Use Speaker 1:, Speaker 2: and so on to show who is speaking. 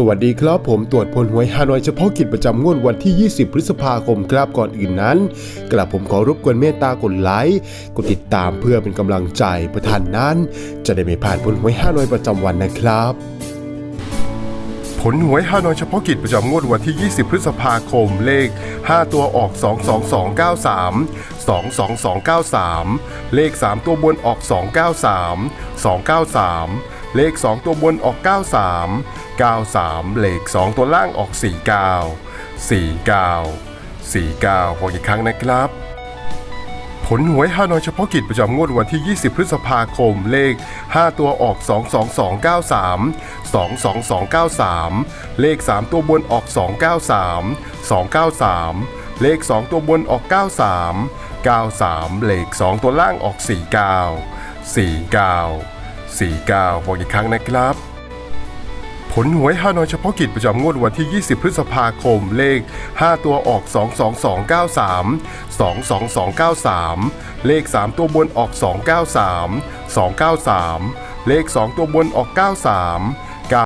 Speaker 1: สวัสดีครับผมตรวจพลหวยฮานอยเฉพาะกิจประจำงวดวันที่ 20 พฤษภาคมครับก่อนอื่นนั้นกระผมขอรบกวนเมตตากดไลค์กดติดตามเพื่อเป็นกำลังใจประธานนั้น จะได้ไม่พลาดผลหวยฮานอยประจำวันนะครับ ผลหวยฮานอยเฉพาะกิจประจำงวดวันที่ 20 พฤษภาคมเลข 5 ตัวออก 22293 22293 เลข 3 ตัวบนออก 293 293 เลข 2 ตัวบนออก 93 93 เลข 2 ตัวล่างออก 49 49 49บอกอีกครั้งนะครับ ผลหวยฮานอยเฉพาะกิจประจำงวดวันที่ 20 พฤษภาคมเลข 5 ตัวออก 22293 22293 เลข 3 ตัวบนออก 293 293เลข 2 ตัวบนออก 93 93 เลข 2 ตัวล่างออก 49 49 49 บอกอีกครั้งนะครับ ผลหวยฮานอยเฉพาะกิจประจำงวดวันที่ 20 พฤษภาคมเลข 5 ตัวออก 22293 22293 เลข 3 ตัวบนออก 293 293 เลข 2 ตัวบนออก 93